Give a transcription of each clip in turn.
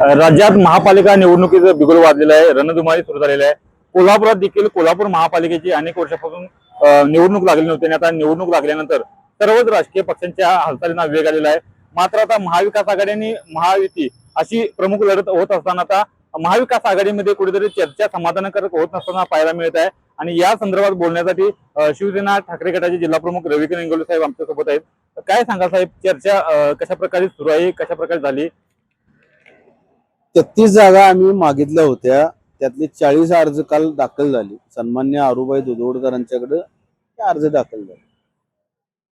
राज्यात महापालिका निवडणुकीचं बिगुल वाजलेलं आहे रणधुमाळी सुरू झालेलं आहे. कोल्हापुरात देखील कोल्हापूर महापालिकेची अनेक वर्षापासून निवडणूक लागली नव्हती आणि आता निवडणूक लागल्यानंतर सर्वच राजकीय पक्षांच्या हालचालींना वेग आलेला आहे. मात्र आता महाविकास आघाडी आणि महायुती अशी प्रमुख लढत होत असताना आता महाविकास आघाडीमध्ये कुठेतरी चर्चा समाधानकारक होत नसताना पाहायला मिळत आहे. आणि या संदर्भात बोलण्यासाठी शिवसेना ठाकरे गटाचे जिल्हा प्रमुख रविकिरण इंगोले साहेब आमच्यासोबत आहेत. काय सांगा साहेब? चर्चा कशा प्रकारे सुरू आहे? कशा प्रकारे झाली? तेहतीस जागा आम्ही मागितल्या होत्या. त्यातले चाळीस अर्ज काल दाखल झाले. सन्मान्य आरुबाई दुधोडकरांच्याकडे ते अर्ज दाखल झाले.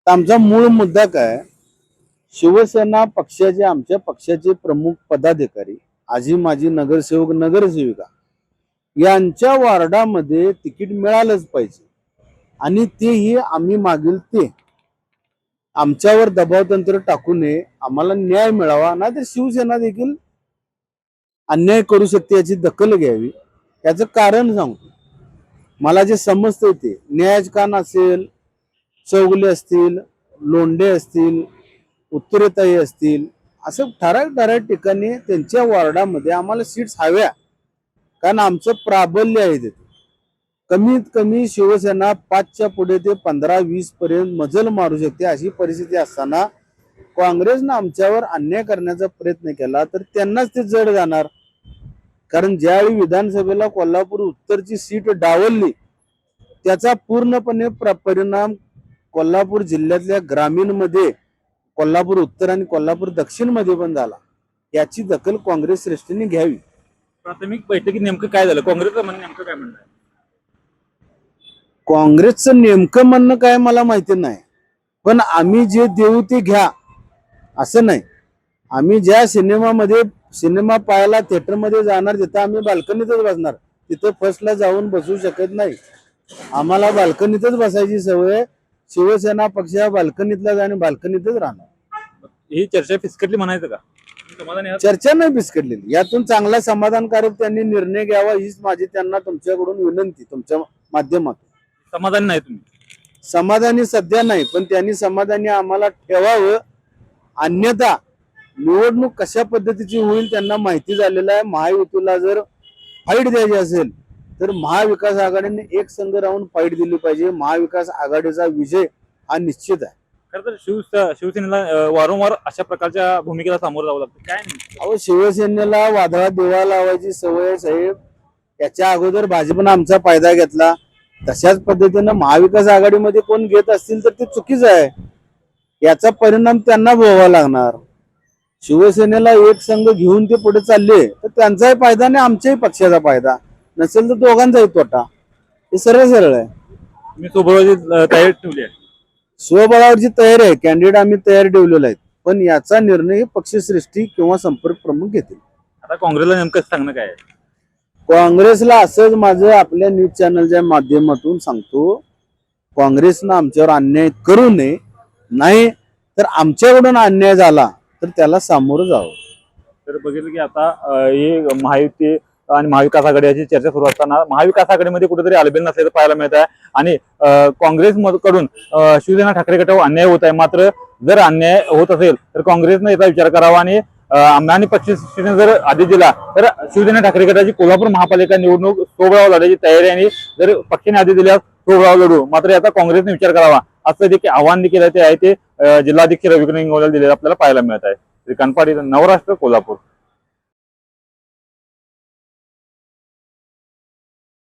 तर आमचा मूळ मुद्दा काय? शिवसेना पक्षाचे आमच्या पक्षाचे प्रमुख पदाधिकारी आजी माजी नगरसेवक नगरसेविका यांच्या वार्डामध्ये तिकीट मिळालंच पाहिजे. आणि तेही आम्ही मागील ते आमच्यावर दबाव तंत्र टाकू नये. आम्हाला न्याय मिळावा. ना तर शिवसेना देखील अन्याय करू शकते याची दखल घ्यावी. याचं कारण सांगतो. मला जे समजतंय ते न्यायजकान असेल चौगले असतील लोंढे असतील उत्तरेताई असतील असं ठराविक ठराविक ठिकाणी त्यांच्या वॉर्डामध्ये आम्हाला सीट्स हव्या. कारण आमचं प्राबल्य आहे तिथे कमीत कमी शिवसेना पाचच्या पुढे ते पंधरा वीस पर्यंत मजल मारू शकते अशी परिस्थिती असताना काँग्रेसनं आमच्यावर अन्याय करण्याचा प्रयत्न केला तर त्यांनाच ते जड जाणार. कारण ज्यावेळी विधानसभेला कोल्हापूर उत्तरची सीट डावलली त्याचा पूर्णपणे प्र- परिणाम कोल्हापूर जिल्ह्यातल्या ग्रामीणमध्ये कोल्हापूर उत्तर आणि कोल्हापूर दक्षिणमध्ये पण झाला. याची दखल काँग्रेस श्रेष्ठींनी घ्यावी. प्राथमिक बैठकीत नेमकं काय झालं? काँग्रेसचं म्हणणं नेमकं काय म्हणणं काँग्रेसचं नेमकं म्हणणं काय मला माहिती नाही. पण आम्ही जे देऊ ते घ्या. असं नाही. आम्ही ज्या सिनेमामध्ये सिनेमा पाहायला थिएटरमध्ये जाणार तिथं आम्ही बाल्कनीतच बसणार तिथं फर्स्टला जाऊन बसू शकत नाही. आम्हाला बाल्कनीतच बसायची सवय शिवसेना पक्ष हा बाल्कनीतला आणि बाल्कनीतच राहणार. ही चर्चा फिसकटली म्हणायचं का? चर्चा नाही बिस्कडलेली यातून चांगला समाधानकारक त्यांनी निर्णय घ्यावा हीच माझी त्यांना तुमच्याकडून विनंती तुमच्या माध्यमातून. समाधानी नाही तुम्ही? समाधानी सध्या नाही पण त्यांनी समाधानी आम्हाला ठेवावं. अन्यथा निवडणूक कशा पद्धतीची होईल त्यांना माहिती झालेलं आहे. महायुतीला जर फाईट द्यायची असेल तर महाविकास आघाडीने एक संघ राहून फाईट दिली पाहिजे. महाविकास आघाडीचा विजय हा निश्चित आहे. खरं तर शिव शिवसेनेला वारंवार अशा प्रकारच्या भूमिकेला सामोरं जावं लागतं. काय अहो शिवसेनेला वादळात दिवा लावायची सवय साहेब. याच्या अगोदर भाजपनं आमचा फायदा घेतला. तशाच पद्धतीनं महाविकास आघाडीमध्ये कोण घेत असतील तर ते चुकीचं आहे. याचा परिणाम त्यांना भोगावा लागणार. शिवसेनेला एक संघ घेऊन ते पुढे चालले तर त्यांचाही फायदा आणि आमच्याही पक्षाचा फायदा. नसेल तर दोघांचाही तोटा. हे सरळ सरळ आहे. मी सोबत तयारी ठेवली आहे. स्वबळावरची तयारी आहे. कॅन्डिडेट आम्ही तयार ठेवलेला आहे पण याचा निर्णय पक्षश्रेष्ठी किंवा संपर्क प्रमुख घेतील. आता काँग्रेसला नेमकं सांगणं काय आहे? काँग्रेसला असंच माझं आपल्या न्यूज चॅनलच्या माध्यमातून सांगतो. काँग्रेसनं आमच्यावर अन्याय करू नये. नाही तर आमच्याकडून अन्याय झाला तर त्याला सामोरं जावं. तर बघितलं की आता अं, ही महायुती आणि महाविकास आघाडी याची चर्चा सुरू असताना महाविकास आघाडीमध्ये कुठेतरी आलबेल नसल्याचं पाहायला मिळत आहे. आणि अं, काँग्रेस मध- कडून अं, शिवसेना ठाकरे गटावर अन्याय होत आहे. मात्र जर अन्याय होत असेल तर काँग्रेसनं याचा विचार करावा आणि अं, आम्ही आणि पक्षाने जर आदेश दिला तर शिवसेना ठाकरे गटाची कोल्हापूर महापालिका निवडणूक सोबळावर लढायची तयारी आहे आणि जर पक्षाने आदेश दिल्यास सोबळावर लढू. मात्र याचा काँग्रेसने विचार करावा. असं देखील आव्हान देखील आहे ते आहे ते जिल्हाधिकारी जिल्हाध्यक्ष रविकिरण दिलेलं आपल्याला पाहायला मिळत आहे. श्रीकांत पाटील नवराष्ट्र कोल्हापूर.